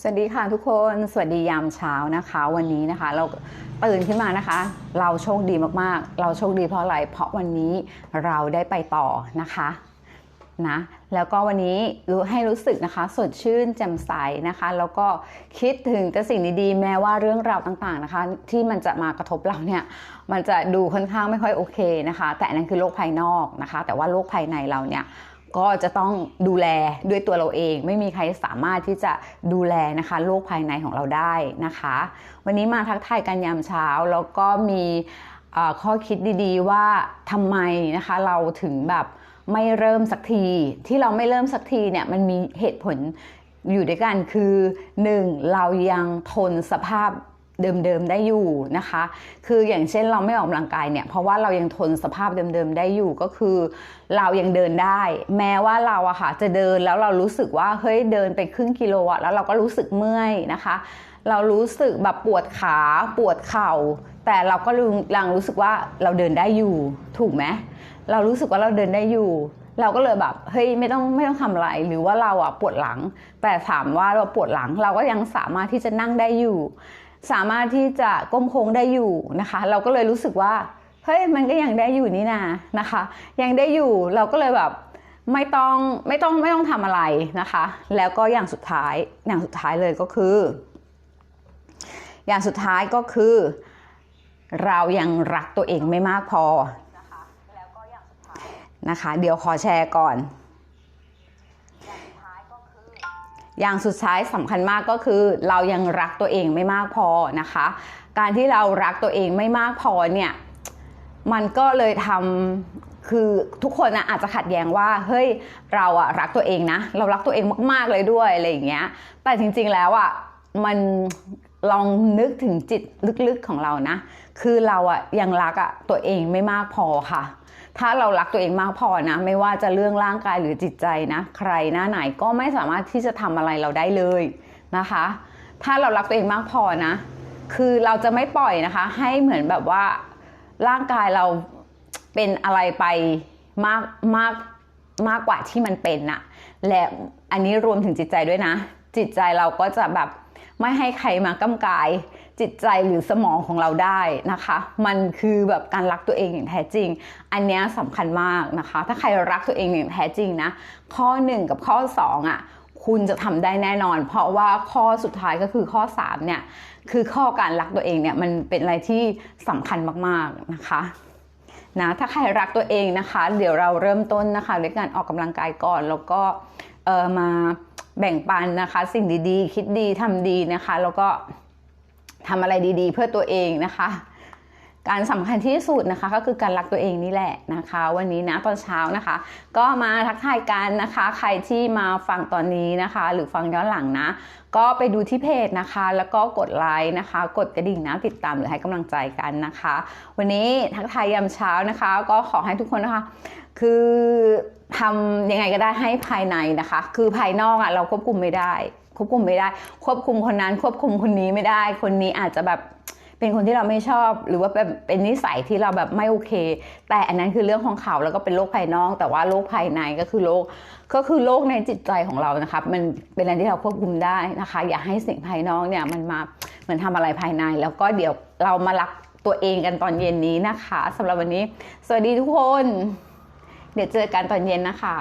สวัสดีค่ะทุกคนสวัสดียามเช้านะคะ วันนี้นะคะ เราตื่นขึ้นมานะคะ เราโชคดีมากๆ เราโชคดีเพราะอะไร เพราะวันนี้เราได้ไปต่อนะคะนะแล้วก็วันนี้รู้ให้รู้สึกนะคะ สดชื่นแจ่มใสนะคะ แล้วก็คิดถึงแต่สิ่งดีๆ แม้ว่าเรื่องราวต่างๆนะคะ ที่มันจะมากระทบเราเนี่ยมันจะดูค่อนข้างไม่ค่อยโอเคนะคะ แต่นนั้นคือโลกภายนอกนะคะ แต่ว่าโลกภายในเราเนี่ย ก็จะต้องดูแลด้วยตัวเราเอง ไม่มีใครสามารถที่จะดูแลนะคะโลกภายในของเราได้นะคะ วันนี้มาทักทายกันยามเช้าแล้วก็มีข้อคิดดีๆว่าทำไมนะคะเราถึงแบบไม่เริ่มสักทีที่เราไม่เริ่มสักทีเนี่ยมันมีเหตุผลอยู่ด้วยกันคือ 1. เรายังทนสภาพ เดิมๆได้อยู่นะคะ คืออย่างเช่นเราไม่ออกกำลังกายเนี่ยเพราะว่าเรายังทนสภาพเดิมๆได้อยู่ก็คือ เรายังเดินได้ แม้ว่าเราอะค่ะจะเดินแล้วเรารู้สึกว่าเฮ้ยเดินไปครึ่งกิโลอะแล้วเราก็รู้สึกเมื่อยนะคะ เรารู้สึกแบบปวดขาปวดเข่า แต่เราก็ยังรู้สึกว่าเราเดินได้อยู่ถูกไหมเรารู้สึกว่าเราเดินได้อยู่เราก็เลยแบบเฮ้ยไม่ต้องไม่ต้องทำอะไรหรือว่าเราอะปวดหลัง แต่ถามว่าเราปวดหลังเราก็ยังสามารถที่จะนั่งได้อยู่ สามารถที่จะก้มโค้งได้อยู่นะคะ เราก็เลยรู้สึกว่าเฮ้ยมันก็ยังได้อยู่นี่นานะคะ ยังได้อยู่เราก็เลยแบบไม่ต้องไม่ต้องไม่ต้องทำอะไรนะคะ แล้วก็อย่างสุดท้ายอย่างสุดท้ายเลยก็คือ อย่างสุดท้ายก็คือ เรายังรักตัวเองไม่มากพอนะคะ เดี๋ยวขอแชร์ก่อน อย่างสุดท้ายสำคัญมากก็คือ เรายังรักตัวเองไม่มากพอนะคะ การที่เรารักตัวเองไม่มากพอเนี่ยมันก็เลยทำคือทุกคนนะอาจจะขัดแย้งว่าเฮ้ยเราอะรักตัวเองนะ เรารักตัวเองมากๆเลยด้วยอะไรอย่างเงี้ยแต่จริงๆแล้วอะมันลองนึกถึงจิตลึกๆของเรานะ คือเราอะยังรักอะตัวเองไม่มากพอค่ะ ถ้าเรารักตัวเองมากพอนะ ไม่ว่าจะเรื่องร่างกายหรือจิตใจนะ ใครหน้าไหนก็ไม่สามารถที่จะทำอะไรเราได้เลยนะคะ ถ้าเรารักตัวเองมากพอนะ คือเราจะไม่ปล่อยนะคะ ให้เหมือนแบบว่าร่างกายเราเป็นอะไรไปมากมากมากกว่าที่มันเป็นนะและอันนี้รวมถึงจิตใจด้วยนะ จิตใจเราก็จะแบบไม่ให้ใครมาก้ำกาย จิตใจหรือสมองของเราได้นะคะ มันคือแบบการรักตัวเองอย่างแท้จริง อันนี้สำคัญมากนะคะ ถ้าใครรักตัวเองอย่างแท้จริงนะข้อ 1 กับข้อ 2อะคุณจะทำได้แน่นอน เพราะว่าข้อสุดท้ายก็คือข้อ 3 เนี่ย คือข้อการรักตัวเองเนี่ยมันเป็นอะไรที่สำคัญมากๆนะคะนะถ้าใครรักตัวเองนะคะ เดี๋ยวเราเริ่มต้นนะคะด้วยการออกกำลังกายก่อนแล้วก็เออมา แบ่งปันนะคะ สิ่งดีๆ คิดดีทำดีนะคะ แล้วก็ทำอะไรดีๆ เพื่อตัวเองนะคะ การสำคัญที่สุดนะคะก็คือการรักตัวเองนี่แหละนะคะ วันนี้นะตอนเช้านะคะ ก็มาทักทายกันนะคะ ใครที่มาฟังตอนนี้นะคะ หรือฟังย้อนหลังนะ ก็ไปดูที่เพจนะคะ แล้วก็กดไลค์นะคะ กดกระดิ่งนะติดตามหรือให้กำลังใจกันนะคะ วันนี้ทักทายยามเช้านะคะ ก็ขอให้ทุกคนนะคะ คือทำยังไงก็ได้ให้ภายในนะคะ คือภายนอกอะเราควบคุมไม่ได้ ควบคุมไม่ได้ ควบคุมคนนั้นควบคุมคนนี้ไม่ได้ คนนี้อาจจะแบบ เป็นคนที่เราไม่ชอบหรือว่าเป็นเป็นนิสัยที่เราแบบไม่โอเค แต่อันนั้นคือเรื่องของเขาแล้วก็เป็นโรคภายนอก แต่ว่าโรคภายในก็คือโรคก็คือโรคในจิตใจของเรานะคะมันเป็นอะไรที่เราควบคุมได้นะคะ อย่าให้สิ่งภายนอกเนี่ยมันมาเหมือนทำอะไรภายใน แล้วก็เดี๋ยวเรามารักตัวเองกันตอนเย็นนี้นะคะสำหรับวันนี้ สวัสดีทุกคน เดี๋ยวเจอกันตอนเย็นนะคะ